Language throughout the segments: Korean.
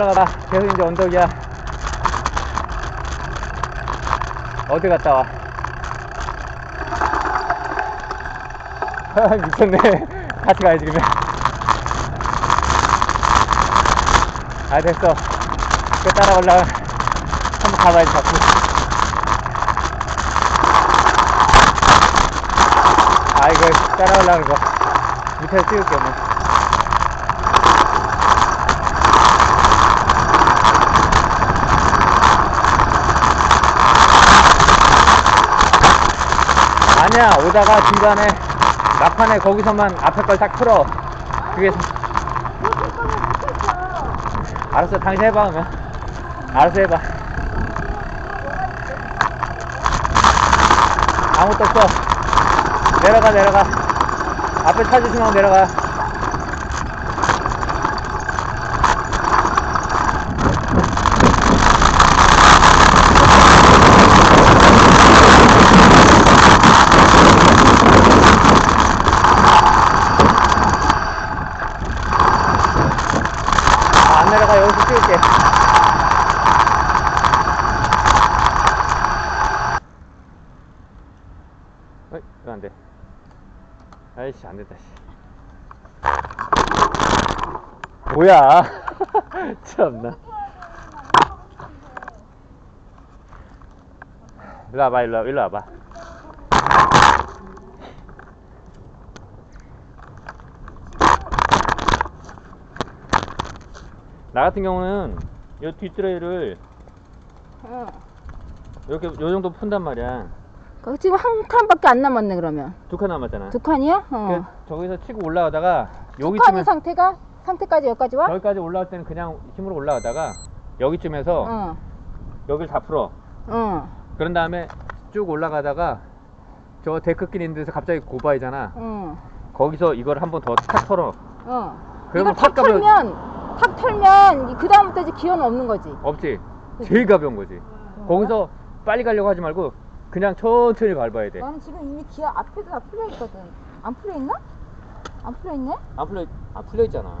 올라가봐. 계속 이제 언덕이야. 어디 갔다 와? 아, 미쳤네. 같이 가야지, 그러면. 아, 됐어. 그 따라 올라가. 한번 가봐야지, 자꾸. 아, 이거 따라 올라가는 거. 밑에서 찍을게, 뭐. 아니야, 오다가 중간에 막판에 거기서만 앞에 걸 딱 풀어. 그게. 알았어, 당신 해봐, 그러면. 알았어, 해봐. 아무것도 없어. 내려가, 내려가. 앞에 차 조심하고 내려가. 아, 안 내려가, 여기서 찍을게. 어이, 이거 안 돼. 아이씨, 안 됐다, 씨. 뭐야. 참나. 일로 와봐, 일로 와봐. 나 같은 경우는 이 뒷드레이를 응. 이렇게 요 정도 푼단 말이야. 그 지금 한 칸밖에 안 남았네 그러면. 두 칸 남았잖아. 두 칸이야? 그 어. 저기서 치고 올라가다가 두 여기쯤에 칸의 상태가 상태까지 여기까지 와? 여기까지 올라갈 때는 그냥 힘으로 올라가다가 여기쯤에서 어. 여기를 다 풀어. 어. 그런 다음에 쭉 올라가다가 저 데크길 있는 데서 갑자기 고바이잖아. 어. 거기서 이걸 한 번 더 탁 털어. 어. 그러면 이걸 탁 가면- 털면 탁 털면 그 다음부터 이제 기어는 없는 거지. 없지. 제일 가벼운 거지. 거기서 빨리 가려고 하지 말고 그냥 천천히 밟아야 돼. 나는 지금 이미 기어 앞에도 다 풀려 있거든. 안 풀려 있나? 안 풀려 있네? 안 풀려, 안 풀려 있잖아.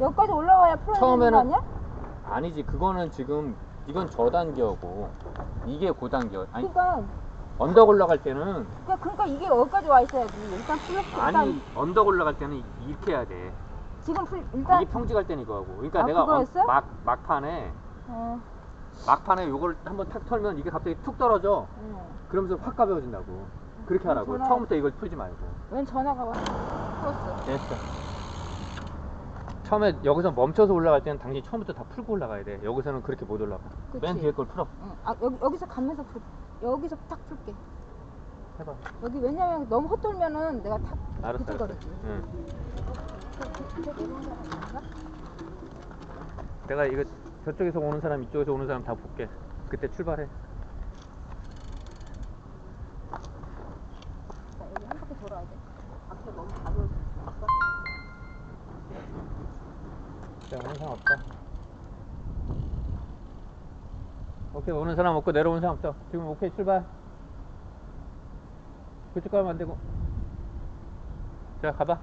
여기까지 올라와야 풀려 있는 처음에는- 거 아니야? 아니지. 그거는 지금 이건 저단기어고 이게 고단기어. 아니 그러니까 언덕 올라갈 때는 그러니까, 그러니까 이게 여기까지 와 있어야지. 일단 풀렸어. 일단 아니 언덕 올라갈 때는 이렇게 해야 돼. 지금 풀 일단 이게 평지 갈 때는 이거 하고. 그러니까 아, 내가 그거였어? 언- 막 막판에 어. 막판에 요걸 한번 탁 털면 이게 갑자기 툭 떨어져. 응. 그러면서 확 가벼워진다고. 그렇게 하라고. 전화- 처음부터 이걸 풀지 말고. 웬 전화가 와? 풀었어. 됐어. 처음에 여기서 멈춰서 올라갈 때는 당신이 처음부터 다 풀고 올라가야 돼. 여기서는 그렇게 못 올라가. 그치. 맨 뒤에 걸 풀어. 응. 아 여기 여기서 가면서 풀. 여기서 탁 풀게. 해봐. 여기 왜냐면 너무 헛돌면은 내가 탁 알았어. 알았어. 비틀거리지. 응. 내가 이거 저쪽에서 오는 사람, 이쪽에서 오는 사람 다 볼게. 그때 출발해. 자, 여기 한 바퀴 돌아야 돼. 앞에 너무 수 있어. 자, 오는 사람 없다. 오케이, 오는 사람 없고 내려오는 사람 없어. 지금 오케이, 출발. 그쪽 가면 안 되고. 자, 가봐.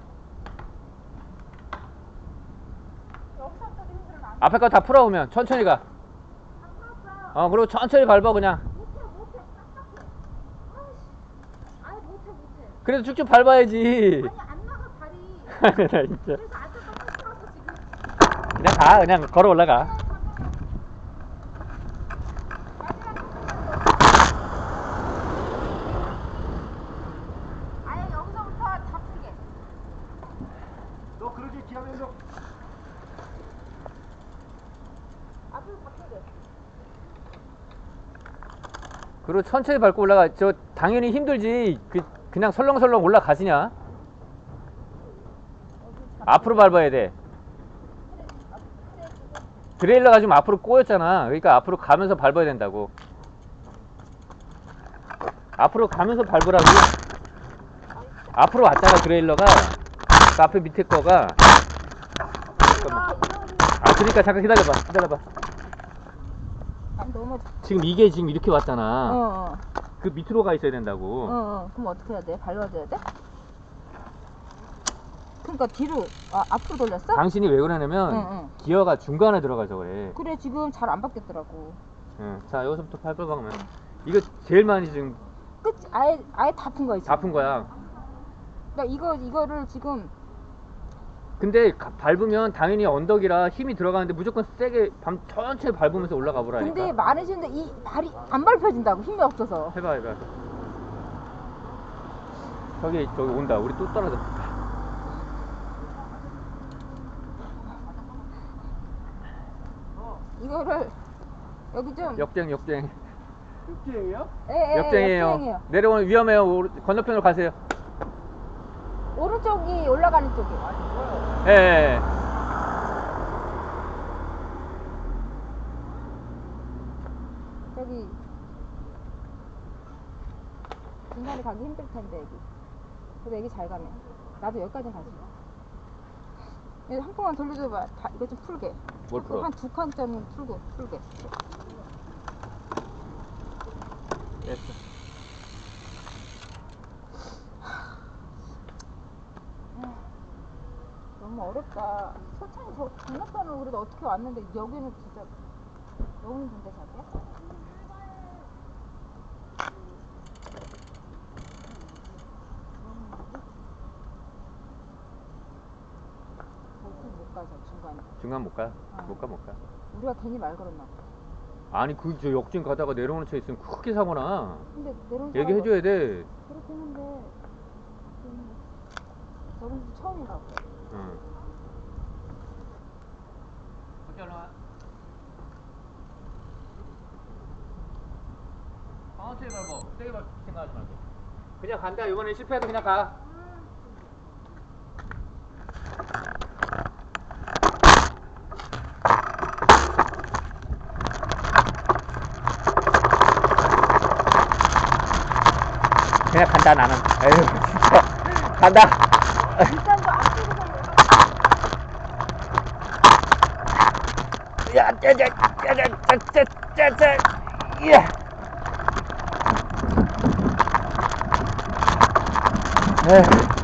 여기서부터 힘들은 안 앞에 거 다 풀어 오면 천천히 가. 어, 그리고 천천히 밟아, 그냥. 그래도 쭉쭉 밟아야지. 그냥 가, 그냥 걸어 올라가. 아예 여기서부터 다 풀게. 너 그러게 기하면 너 앞으로 다 풀게. 그리고 천천히 밟고 올라가. 저, 당연히 힘들지. 그, 그냥 설렁설렁 올라가시냐? 앞으로 밟아야 돼. 트레일러가 지금 앞으로 꼬였잖아. 그러니까 앞으로 가면서 밟아야 된다고. 앞으로 가면서 밟으라고. 앞으로 왔잖아, 트레일러가. 그 앞에 밑에 거가. 잠깐만. 아, 그러니까 잠깐 기다려봐. 기다려봐. 아, 너무. 지금 이게 지금 이렇게 어, 왔잖아. 어, 그 밑으로 가 있어야 어, 된다고. 어. 그럼 어떻게 해야 돼? 밟아줘야 돼? 그러니까 뒤로 아, 앞으로 돌렸어? 당신이 왜 그러냐면 응, 응. 기어가 중간에 들어가서 그래. 그래 지금 잘 안 바뀌었더라고. 응. 자 여기서부터 밟아 박으면 이거 제일 많이 지금 끝 아예 아예 다푼 거야 지금. 아픈 거야. 그러니까 이거 이거를 지금 근데 가- 밟으면 당연히 언덕이라 힘이 들어가는데 무조건 세게 밤 천천히 밟으면서 올라가 보라니까. 근데 많으신데 이 발이 안 밟혀진다고 힘이 없어서. 해봐 해봐. 저기 저기 온다. 우리 또 떨어졌어. 이거를 여기 좀 역쟁 역쟁. 육지행이요? 예, 예, 역쟁이에요. 역주행이에요. 내려오면 위험해요. 건너편으로 가세요. 오른쪽이 올라가는 쪽이. 예. 예. 저기 중간에 가기 힘들 텐데 여기. 그래도 여기 잘 가네. 나도 여기까지 가지. 이거 한 번만 돌려줘봐. 다, 이거 좀 풀게. 뭘 풀어? 한 두 칸짜리는 풀고 풀게. 됐어. 너무 어렵다. 소창이 저 건너편을 우리가 어떻게 왔는데 여기는 진짜 너무 힘든데 자기야? 못 가서 중간에. 중간 못 가. 어. 못 가, 못 가. 우리가 괜히 말 걸었나 봐. 아니 그 저 역진 가다가 내려오는 차 있으면 크게 사거나 근데 내려온 얘기해줘야 돼. 그렇긴 한데 좀 저번 주 처음인가 봐. 응. 어디 올라와? 천천히 밟아. 세게 밟 생각하지 말고. 그냥 간다. 이번엔 실패해도 그냥 가. 그냥 간다 나는. 에휴 진짜 간다. 야, 짜자, 짜자, 짜자, 짜자, 예. 에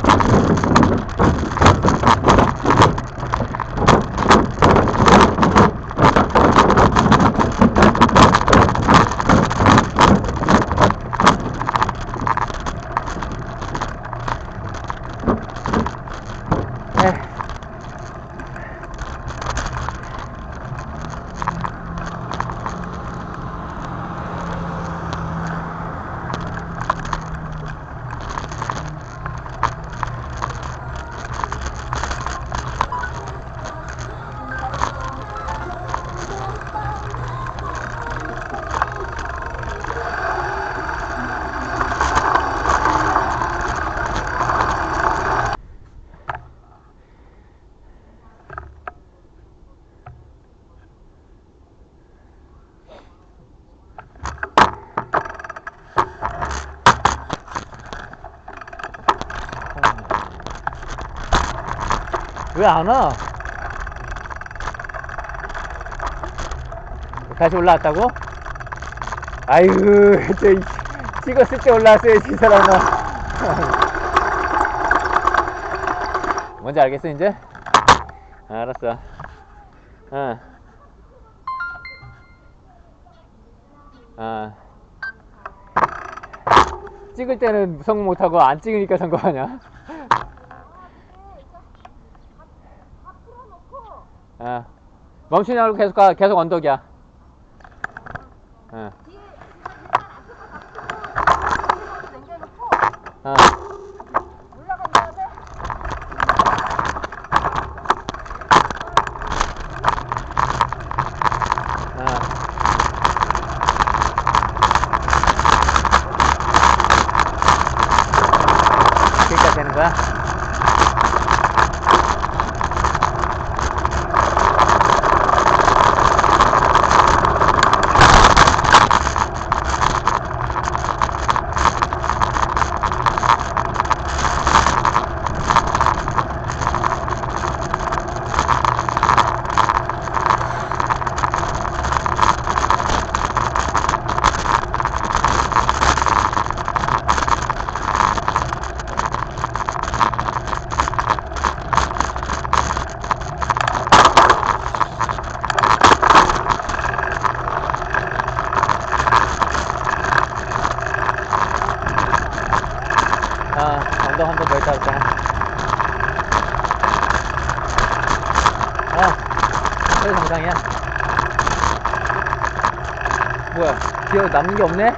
왜 안 와? 다시 올라왔다고? 아유, 저, 이- 찍었을 때 올라왔어야지, 이 사람아. 뭔지 알겠어, 이제? 알았어. 어. 아. 찍을 때는 성공 못하고 안 찍으니까 성공하냐? 어. 멈추지 말고 계속 가. 계속 언덕이야. 여기 정상이야. 뭐야, 기어 남는 게 없네?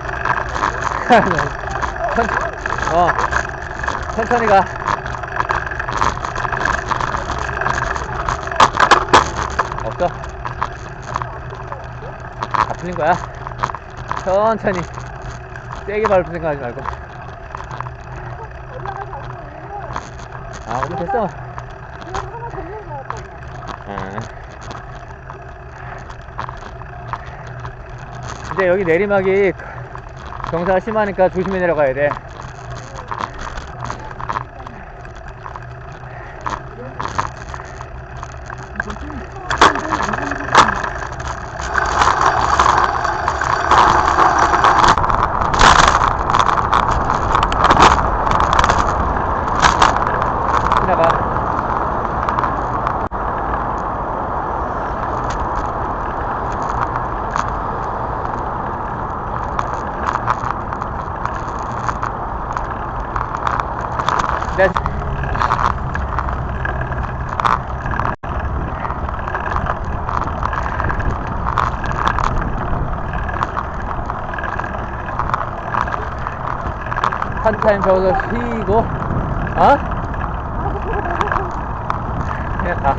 천, 어, 천천히 가. 없어. 다 풀린 거야. 천천히. 세게 밟을 생각하지 말고. 아, 오늘 됐어. 아. 근데 여기 내리막이 경사가 심하니까 조심히 내려가야 돼. 지나가. 네. 한 타임 저기서 쉬고, 어? 그냥 가.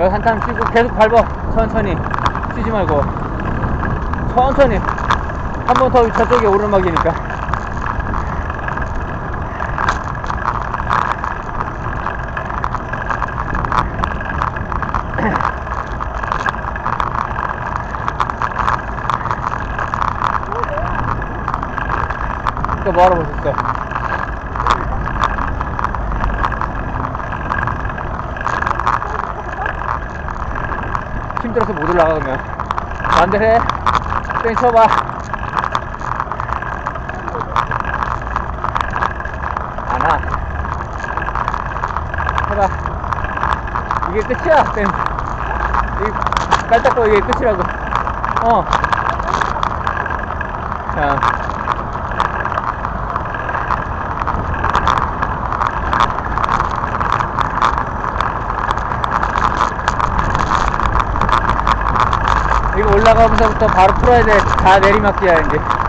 여기 한 타임 쉬고 계속 밟아. 천천히. 쉬지 말고. 천천히. 한 번 더 저쪽에 오르막이니까. 또 뭐하러 보셨어? 힘들어서 못 올라가 그러면. 반대로 해땡 쳐봐. 안와 해봐. 이게 끝이야 땡이 깔짝거 이게 끝이라고. 어. 자. 올라가면서부터 바로 풀어야 돼. 다 내리막기야, 이제.